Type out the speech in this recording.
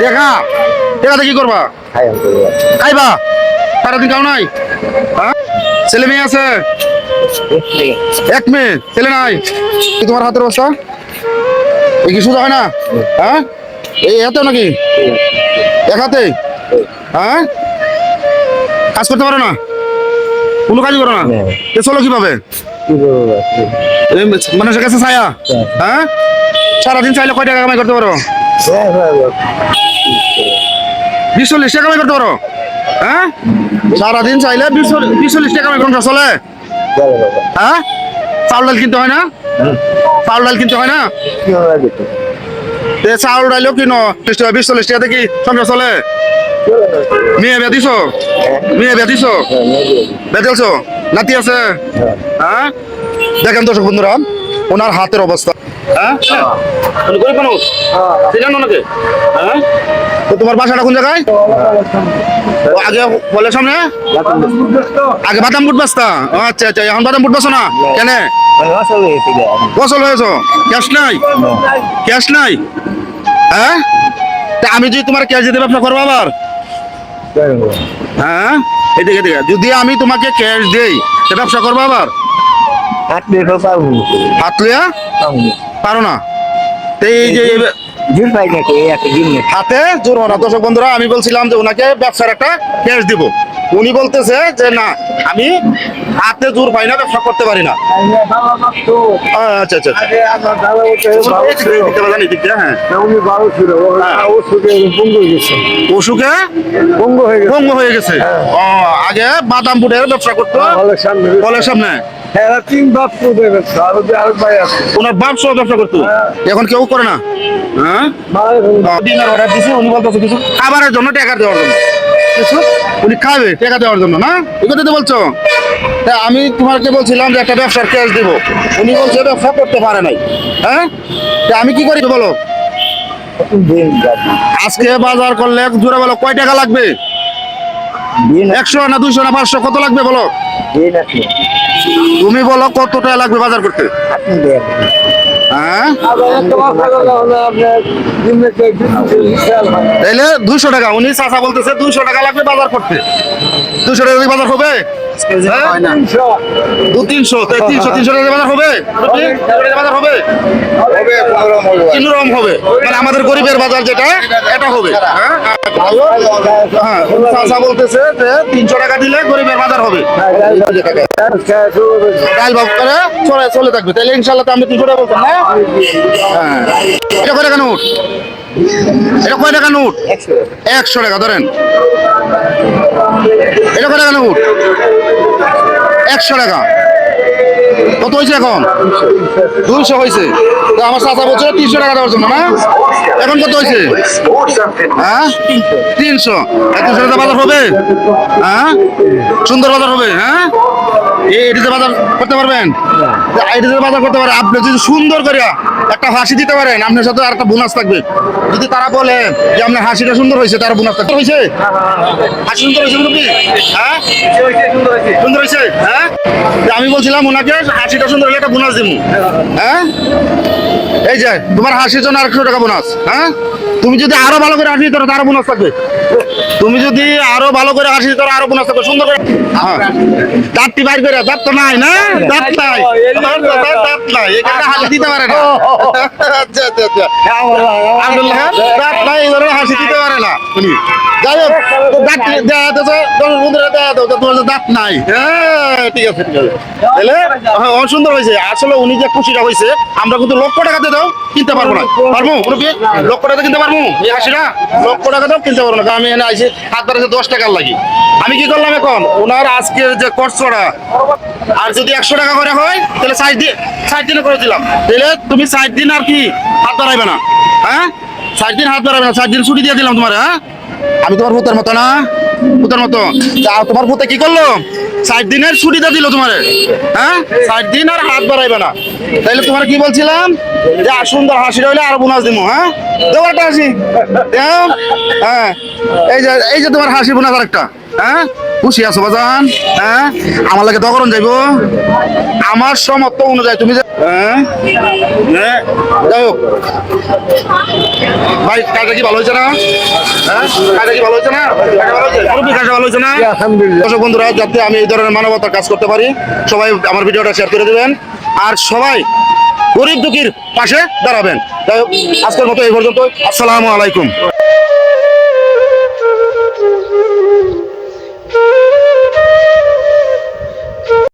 টেকা টেকাতে কি করবা? খাইবা? সারাদিন খাও নাই? হ্যাঁ? ছেলে মেয়ে আছে? এক মেয়ে ছেলে নাই। কি তোমার হাতের অবস্থা? এই কি সুদা হয় না? হ্যাঁ? এই হাতেও নাকি? এক হাতে হ্যাঁ? কাজ করতে পারো না? কোনো কাজই করো না? এ চলো কীভাবে? মানুষের কাছে ছায়া? হ্যাঁ? সারাদিন চাইলে কয় টাকা কামাই করতে পারো? বিশ চল্লিশ টাকা করতে পারো হ্যাঁ? সারাদিন চাইলে বিশ চল্লিশ- টাকা সংসার চলে। হ্যাঁ? চাউল ডাল কিনতে হয় না? চাউল ডাল কিনতে হয় না? চাউল ডাইলেও কিনো। টাকা বিশ চল্লিশ টাকা দেখি। সংসার চলে। মেয়ে বিয়া দিছো? মেয়ে বিয়া দিছো? বেতেলছো নাতি আছে? হ্যাঁ? দেখেন দর্শক বন্ধুরা, ওনার হাতের অবস্থা। হ্যাঁ? উনি গরিব মানুষ? ছিলেন ওনাকে হ্যাঁ? তো তোমার বাসাটা কোন জায়গায়? ও আগে বলে সামনে? আগে বাদাম বুট বাস্তা আচ্ছা আচ্ছা এখন বাদাম বুট বাসো না? কেন? গোসল হয়েছ? ক্যাশ নাই? ক্যাশ নাই? হ্যাঁ? তা আমি যদি তোমার ক্যাশ দিতে ব্যবসা করব আবার হ্যাঁ? এদিকে এদিকে যদি আমি তোমাকে ক্যাশ দেই ব্যবসা করব আবার? হাত লইয়া? পারো না। তো এই যে হাতে জোর না দর্শক বন্ধুরা আমি বলছিলাম যে ওনাকে ব্যবসার একটা ক্যাশ দিব। উনি বলতেছে যে না আমি হাতে জোর পাই না ব্যবসা করতে পারি না। আচ্ছা আচ্ছা আচ্ছা। হ্যাঁ। অসুখে বঙ্গ হয়ে গেছে। ভঙ্গ হয়ে গেছে। ও আগে বাদাম বুটের ব্যবসা করতো। কলের সামনে। এরা তিন বাপ পুঁতে গেছে আরও যে আরেক ভাই আছে। ওনার বাপ সহ ব্যবসা করতো? এখন কেউ করে না? হ্যাঁ? ডিনার অর্ডার দিছে উনি বলতেছে কিছু। খাবারের জন্য টাকা দেওয়ার জন্য। কিছু? উনি খাবে টাকা দেওয়ার জন্য না? এই কথা তো বলছো। তা আমি তোমাকে বলছিলাম যে একটা ব্যবসার ক্যাশ দিব। উনি বলছে ব্যবসা করতে পারে নাই। হ্যাঁ? তা আমি কি করি বলো? আজকে বাজার করলে জোরে বলো কয় টাকা লাগবে? একশো না দুইশো না পাঁচশো কত লাগবে বলো? তুমি বলো কত টাকা লাগবে বাজার করতে? হ্যাঁ? তাইলে টাকা উনি চাচা বলতেছে দুইশো টাকা লাগবে বাজার করতে। টাকা বাজার হবে? হ্যাঁ? দু তিনশো তিনশো তিনশো টাকা বাজার হবে? বাজার হবে? তিন হবে। মানে আমাদের গরিবের বাজার যেটা এটা হবে। হ্যাঁ হ্যাঁ বলতেছে যে তিনশো টাকা দিলে গরিবের বাজার হবে। ডাল ভাব করে চলে চলে থাকবে। তাহলে ইনশাল্লাহ তো আপনি তিনশো টাকা বলছেন না? হ্যাঁ। এটা কয় টাকা নোট? এটা কয় টাকা নোট? একশো টাকা ধরেন। এটা কয় টাকা নোট? একশো টাকা। কত হয়েছে এখন? দুইশো হয়েছে তো আমার চাচা বলছিল তিনশো টাকা দেওয়ার জন্য, না? এখন কত হয়েছে? হ্যাঁ? তিনশো। তিনশো বাজার হবে? হ্যাঁ? সুন্দর বাজার হবে হ্যাঁ? বাজার করতে পারবেন? বাজার করতে পারেন আপনি যদি সুন্দর করে একটা হাসি দিতে পারেন, আপনার সাথে বোনাস থাকবে। যদি তারা বলে যে আপনার হাসিটা সুন্দর হয়েছে, তার হয়েছে? হাসি সুন্দর হয়েছে হ্যাঁ? সুন্দর হয়েছে? হ্যাঁ? আমি বলছিলাম ওনাকে, হাসিটা সুন্দর হলে একটা বোনাস দিব হ্যাঁ? এই যে, তোমার হাসির জন্য আরেকশো টাকা বোনাস হ্যাঁ? তুমি যদি আরও ভালো করে আসি তাহলে আরও বোনাস থাকবে। তুমি যদি আরও ভালো করে হাসি তাহলে আরও বোনাস থাকবে। সুন্দর করে হ্যাঁ। দাঁতটি বাইর করে দাঁত তো নাই না? দাঁত নাই। দাঁত নাই। এখানে হাসি দিতে পারে না। আচ্ছা আচ্ছা আচ্ছা। আব্দুল্লাহ দাঁত নাই এখানে হাসি দিতে পারে না। দাঁত নাই। হ্যাঁ ঠিক আছে ঠিক আছে। হ্যাঁ সুন্দর হয়েছে। আসলে উনি যে খুশিটা হয়েছে, আমরা কিন্তু লক্ষ টাকাতে দাও, কিনতে পারব না। পারব? লক্ষ টাকা কিনতে পারব? এই হাসিটা? লক্ষ টাকা দাও, কিনতে পারব না। আমি এনে আইছি, হাত বাড়াইছে দশ টাকার লাগি। আমি কি করলাম এখন? ওনার আজকের যে খরচটা, আর যদি একশো টাকা করে হয়, তাহলে ষাট দিন ষাট দিনে করে দিলাম। তাহলে তুমি ষাট দিন আর কি হাত বাড়াইবে না হ্যাঁ? ষাট দিন হাত বাড়াবে না, ষাট দিন ছুটি দিয়ে দিলাম তোমার হ্যাঁ? আমি তোমার ভূতের মতো না? ভূতের মতো। তোমার ভূতে কি করল? ষাট দিনের ছুটিটা দিল তোমার। হ্যাঁ? ষাট দিন আর হাত বাড়াইবে না। তাইলে তোমার কি বলছিলাম? যে আর সুন্দর হাসি রইলে আর বোনাস দিব হ্যাঁ? দেবো একটা হাসি। হ্যাঁ। এই যে এই যে তোমার হাসি বোনাস আরেকটা। হ্যাঁ? খুশি আছো বাজান? হ্যাঁ? আমার লাগে দকরণ যাইবো। আমার সমর্থ অনুযায়ী তুমি যে হ্যাঁ? হ্যাঁ? যাই হোক। ভাই কাজটা কি ভালো হয়েছে না? হ্যাঁ? কাজটা কি ভালো হয়েছে না? কাজটা ভালো হয়েছে? না? দর্শক বন্ধুরা যাতে আমি এই ধরনের মানবতার কাজ করতে পারি সবাই আমার ভিডিওটা শেয়ার করে দেবেন। আর সবাই গরিব দুঃখীর পাশে দাঁড়াবেন। যাই হোক আজকের মতো এই পর্যন্ত আসসালামু আলাইকুম।